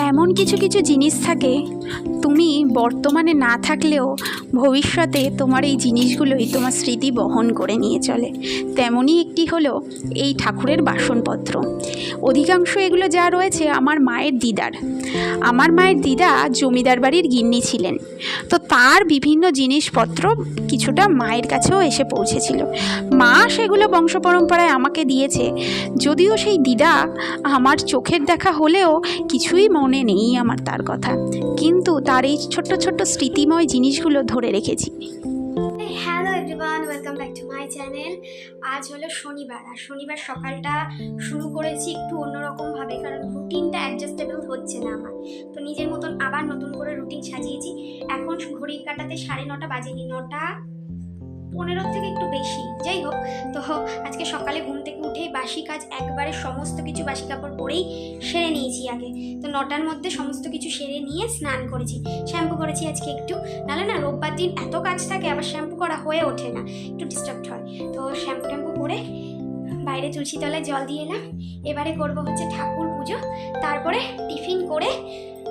এমন কিছু কিছু জিনিস থাকে তুমি বর্তমানে না থাকলেও ভবিষ্যতে তোমার এই জিনিসগুলোই তোমার স্মৃতি বহন করে নিয়ে চলে। তেমনই একটি হলো এই ঠাকুরের বাসনপত্র। অধিকাংশ এগুলো যা রয়েছে আমার মায়ের দিদার। আমার মায়ের দিদা জমিদার বাড়ির গিন্নি ছিলেন। তো তার বিভিন্ন জিনিসপত্র কিছুটা মায়ের কাছেও এসে পৌঁছেছিল। মা সেগুলো বংশ পরম্পরায় আমাকে দিয়েছে। যদিও সেই দিদা আমার চোখের দেখা হলেও কিছুই মনে নেই আমার তার কথা। কিন্তু তার এই ছোট্ট ছোট্ট স্মৃতিময় জিনিসগুলো ধরে রেখেছি। Hello everyone welcome back to my channel আজ হলো শনিবার, আর শনিবার সকালটা শুরু করেছি একটু অন্যরকমভাবে, কারণ রুটিনটা অ্যাডজাস্টেবল হচ্ছে না আমার। তো নিজের মতন আবার নতুন করে রুটিন সাজিয়েছি। এখন ঘড়ির কাটাতে সাড়ে নটা বাজেনি, নটা পনেরো থেকে একটু বেশি। যাই হোক, তো আজকে সকালে ঘুম থেকে উঠেই বাসি কাজ একবারে সমস্ত কিছু বাসি কাপড় পরেই সেরে নিয়েছি আগে। তো নটার মধ্যে সমস্ত কিছু সেরে নিয়ে স্নান করেছি। শ্যাম্পু করেছি আজকে একটু। নাহলে না, রোববার দিন এত কাজ থাকে, আবার শ্যাম্পু করা হয়ে ওঠে না। একটু ডিস্টার্ব হয়। তো শ্যাম্পু ট্যাম্পু করে বাইরে তুলসী তলায় জল দিয়ে এলাম। এবারে করব হচ্ছে ঠাকুর পুজো। তারপরে টিফিন করে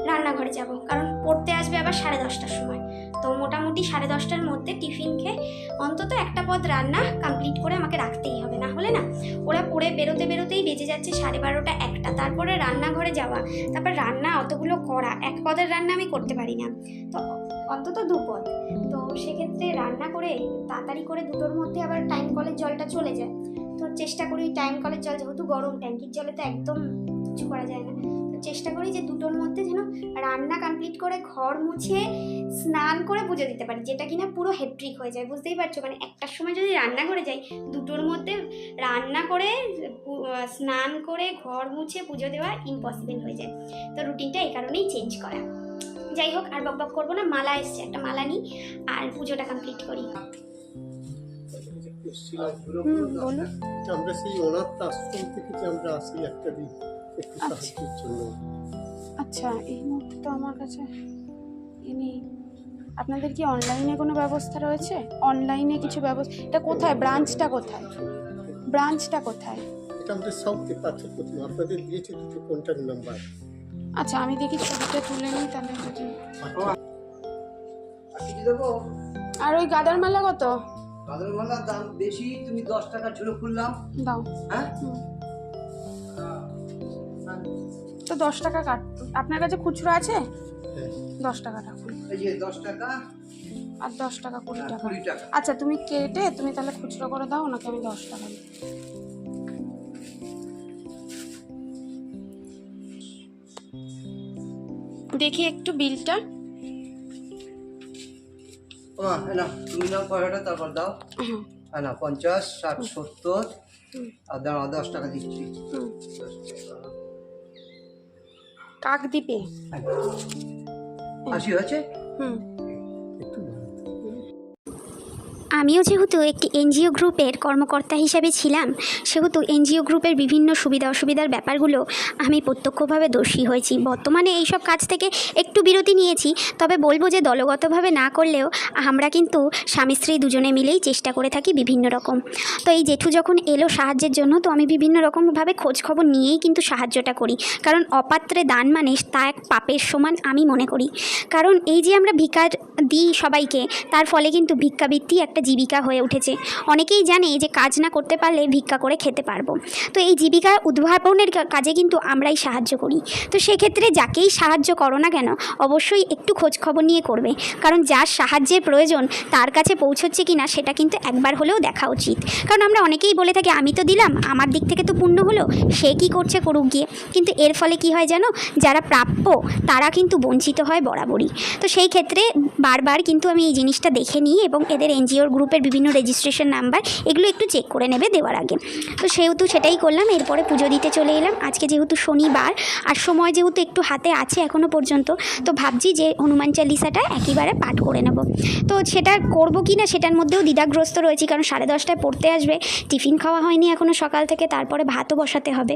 রান্নাঘরে যাব। কারণ পড়তে আসবে আবার সাড়ে দশটার সময়। তো মোটামুটি সাড়ে দশটার মধ্যে টিফিন খেয়ে অন্তত একটা পদ রান্না কমপ্লিট করে আমাকে রাখতেই হবে। না হলে না, ওরা পড়ে বেরোতে বেরোতেই বেজে যাচ্ছে সাড়ে বারোটা একটা। তারপরে রান্নাঘরে যাওয়া, তারপর রান্না অতগুলো করা, এক পদের রান্না আমি করতে পারি না। তো অন্তত দু পদ। তো সেক্ষেত্রে রান্না করে তাড়াতাড়ি করে দুটোর মধ্যে আবার টাইম কলের জলটা চলে যায়। তো চেষ্টা করি টাইম কলের জল, যেহেতু গরম, ট্যাঙ্কির জলে তো একদম কিছু করা যায় না। তো চেষ্টা করি যে দুটোর মধ্যে যেন রান্না কমপ্লিট করে ঘর মুছে স্নান করে পুজো দিতে পারি যেটা কিনা পুরো হেট্রিক হয়ে যায় বুঝতেই পারছ? মানে একটার সময় যদি রান্না করে যাই দুটোর মধ্যে রান্না করে স্নান করে ঘর মুছে পুজো দেওয়া ইম্পসিবল হয়ে যায়। তো রুটিনটা এই কারণেই চেঞ্জ করা। যাই হোক আর বক বক করব না মালা এসছে একটা মালা নিই আর পুজোটা কমপ্লিট করি। আমরা সেই অনাথ আশ্রম থেকে যে আমরা আসি একটা দিন একটু আচ্ছা। সাহায্যের জন্য আচ্ছা এই মুহূর্তে তো আমার কাছে এ নেই আপনাদের কি অনলাইনে কোনো ব্যবস্থা রয়েছে? অনলাইনে কিছু ব্যবস্থা এটা কোথায়? ব্রাঞ্চটা কোথায়? ব্রাঞ্চটা কোথায়? এটা আমাদের সাউথে পাথর প্রতিমা আপনাদের দিয়েছে দুটো কন্ট্যাক্ট নাম্বার আচ্ছা আমি দেখি ছবিটা তুলে নিই তাহলে যদি। আর ওই গাদার মালা কত? গাঁদার মালার দাম বেশি তুমি দশ টাকা ঝুলো খুললাম। দাও। হ্যাঁ। তো দশ টাকা কাট আপনার কাছে খুচরো আছে? হ্যাঁ। দশ টাকা রাখুন দশ টাকা। আর দশ টাকা কুড়ি টাকা। আচ্ছা তুমি কেটে তুমি তাহলে খুচরো করে দাও ওনাকে আমি দশ টাকা দিই। দেখি একটু বিলটা। তুমি নাও তারপর দাও। হ্যাঁ না পঞ্চাশ ষাট সত্তর। আর দাঁড়া দশ টাকা দিচ্ছি। কাকদ্বীপে হ্যাঁ। আশি হয়েছে হুম। আমিও যেহেতু একটি এনজিও গ্রুপের কর্মকর্তা হিসাবে ছিলাম, সেহেতু এনজিও গ্রুপের বিভিন্ন সুবিধা অসুবিধার ব্যাপারগুলো আমি প্রত্যক্ষভাবে দোষী হয়েছি। বর্তমানে এইসব কাজ থেকে একটু বিরতি নিয়েছি, তবে বলব যে দলগতভাবে না করলেও আমরা কিন্তু স্বামী স্ত্রী দুজনে মিলেই চেষ্টা করে থাকি বিভিন্ন রকম। তো এই জেঠু যখন এলো সাহায্যের জন্য, তো আমি বিভিন্ন রকমভাবে খোঁজখবর নিয়েই কিন্তু সাহায্যটা করি। কারণ অপাত্রে দান মানে তা এক পাপের সমান আমি মনে করি। কারণ এই যে আমরা ভিকার দিই সবাইকে, তার ফলে কিন্তু ভিক্ষাবৃত্তি একটা জীবিকা হয়ে উঠেছে। অনেকেই জানে যে কাজ না করতে পারলে ভিক্ষা করে খেতে পারব। তো এই জীবিকা উদ্ভাবনের কাজে কিন্তু আমরাই সাহায্য করি। তো সেক্ষেত্রে যাকেই সাহায্য করো না কেন, অবশ্যই একটু খোঁজ খবর নিয়ে করবে। কারণ যার সাহায্যের প্রয়োজন তার কাছে পৌঁছচ্ছে কি না সেটা কিন্তু একবার হলেও দেখা উচিত। কারণ আমরা অনেকেই বলে থাকি, আমি তো দিলাম, আমার দিক থেকে তো পূর্ণ হলো, সে কি করছে করুক গিয়ে। কিন্তু এর ফলে কি হয় জানো, যারা প্রাপ্য তারা কিন্তু বঞ্চিত হয় বরাবরই। তো সেই ক্ষেত্রে বারবার কিন্তু আমি এই জিনিসটা দেখে নিই এবং এদের এনজিওর গ্রুপের বিভিন্ন রেজিস্ট্রেশন নাম্বার এগুলো একটু চেক করে নেবে দেওয়ার আগে। তো সেহেতু সেটাই করলাম, এরপরে পুজো দিতে চলে এলাম। আজকে যেহেতু শনিবার, আর সময় যেহেতু একটু হাতে আছে এখনও পর্যন্ত, তো ভাবছি যে হনুমান চালিসাটা একেবারে পাঠ করে নেব। তো সেটা করব কি না সেটার মধ্যেও দ্বিধাগ্রস্ত রয়েছি, কারণ সাড়ে দশটায় পড়তে আসবে, টিফিন খাওয়া হয়নি এখনও সকাল থেকে, তারপরে ভাতও বসাতে হবে।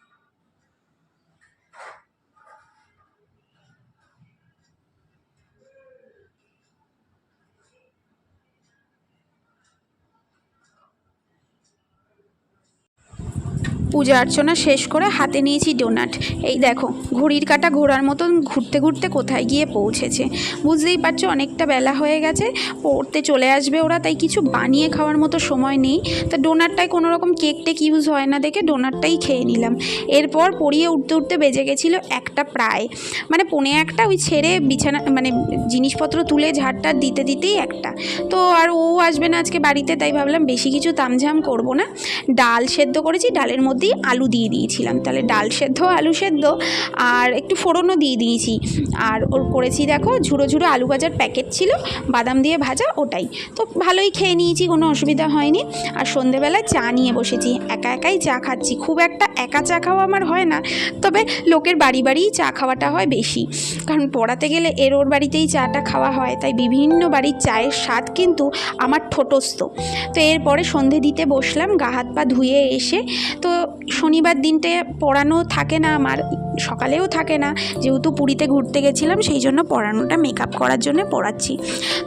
পূজা অর্চনা শেষ করে হাতে নিয়েছি ডোনাট। এই দেখো, ঘড়ির কাটা ঘোরার মতন ঘুরতে ঘুরতে কোথায় গিয়ে পৌঁছেছে। বুঝতেই পারছ, অনেকটা বেলা হয়ে গেছে, পড়তে চলে আসবে ওরা, তাই কিছু বানিয়ে খাওয়ার মতো সময় নেই। তা ডোনাটটায় কোনো রকম কেক টেক ইউজ হয় না দেখে ডোনাটটাই খেয়ে নিলাম। এরপর পড়িয়ে উঠতে উঠতে বেজে গেছিল একটা প্রায়। মানে পনে একটা, ওই ছেড়ে বিছানা মানে জিনিসপত্র তুলে ঝাড়টা দিতে দিতেই একটা। তো আর ও আসবে না আজকে বাড়িতে, তাই ভাবলাম বেশি কিছু তামঝাম করব না। ডাল সেদ্ধ করেছি, ডালের মধ্যেই আলু দিয়ে দিয়েছিলাম। তাহলে ডাল সেদ্ধ, আলু সেদ্ধ, আর একটু ফোড়নও দিয়ে দিয়েছি। আর ওর করেছি দেখো ঝুড়ো ঝুড়ো আলু ভাজার প্যাকেট ছিল, বাদাম দিয়ে ভাজা ওটাই। তো ভালোই খেয়ে নিয়েছি, কোনো অসুবিধা হয়নি। আর সন্ধেবেলায় চা নিয়ে বসেছি। একা একাই চা খাচ্ছি, খুব একটা একা চা খাওয়া আমার হয় না, তবে লোকের বাড়ি বাড়িই চা খাওয়াটা হয় বেশি। কারণ পড়াতে গেলে এর ওর বাড়িতেই চাটা খাওয়া হয়, তাই বিভিন্ন বাড়ির চায়ের স্বাদ কিন্তু আমার ঠোঁটস্থ। তো এরপরে সন্ধে দিতে বসলাম, গা হাত পা ধুয়ে এসে, তো শনিবার দিনটা পড়ানো থাকে না আমার। সকালেও থাকে না। যেহেতু পুরীতে ঘুরতে গেছিলাম, সেই জন্য পড়ানোটা মেকআপ করার জন্য পড়াচ্ছি।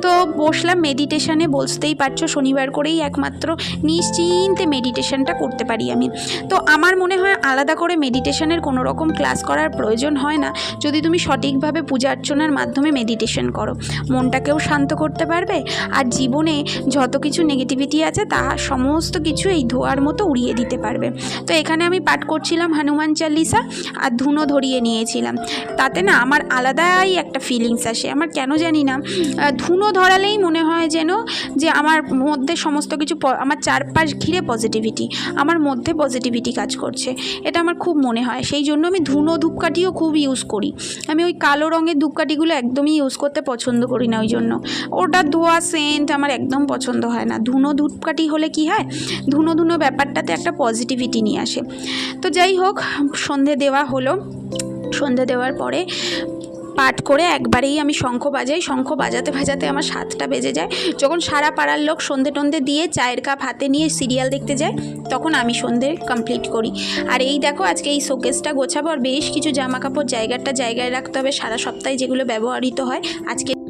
তো বসলাম মেডিটেশানে বসতেই পারছ শনিবার করেই একমাত্র নিশ্চিন্তে মেডিটেশনটা করতে পারি আমি। তো আমার মনে হয় আলাদা করে মেডিটেশনের কোনো রকম ক্লাস করার প্রয়োজন হয় না। যদি তুমি সঠিকভাবে পূজা অর্চনার মাধ্যমে মেডিটেশন করো, মনটাকেও শান্ত করতে পারবে। আর জীবনে যত কিছু নেগেটিভিটি আছে, তা সমস্ত কিছু এই ধোয়ার মতো উড়িয়ে দিতে পারবে। তো এখানে আমি পাঠ করছিলাম হনুমান চালিসা, আর ধুনো ধরিয়ে নিয়েছিলাম। তাতে না আমার আলাদাই একটা ফিলিংস আসে। আমার কেন জানি না ধুনো ধরালেই মনে হয় যেন যে আমার মধ্যে সমস্ত কিছু আমার চারপাশ ঘিরে পজিটিভিটি আমার মধ্যে পজিটিভিটি কাজ করছে। এটা আমার খুব মনে হয়। সেই জন্য আমি ধুনো ধূপকাঠিও খুব ইউজ করি। আমি ওই কালো রঙের ধূপকাঠিগুলো একদমই ইউজ করতে পছন্দ করি না ওই জন্য ওটা ধোয়া সেন্ট আমার একদম পছন্দ হয় না। ধুনো ধূপকাঠি হলে কি হয়? ধুনো ধুনো ব্যাপারটাতে একটা পজিটিভিটি নিয়ে আসে। তো যাই হোক, সন্ধে দেওয়া হলো। সন্ধে দেওয়ার পরে পাঠ করে একবারেই আমি শঙ্খ বাজাই, শঙ্খ বাজাতে বাজাতে আমার সাতটা বেজে যায়। যখন সারা পাড়ার লোক সন্ধে টন্ধে দিয়ে চায়ের কাপ হাতে নিয়ে সিরিয়াল দেখতে যায়, তখন আমি সন্ধে কমপ্লিট করি। আর এই দেখো, আজকে এই শোকেসটা গোছাবো, আর বেশ কিছু জামা কাপড় জায়গাটা জায়গায় রাখতে হবে। সারা সপ্তাহে যেগুলো ব্যবহৃত হয়, আজকে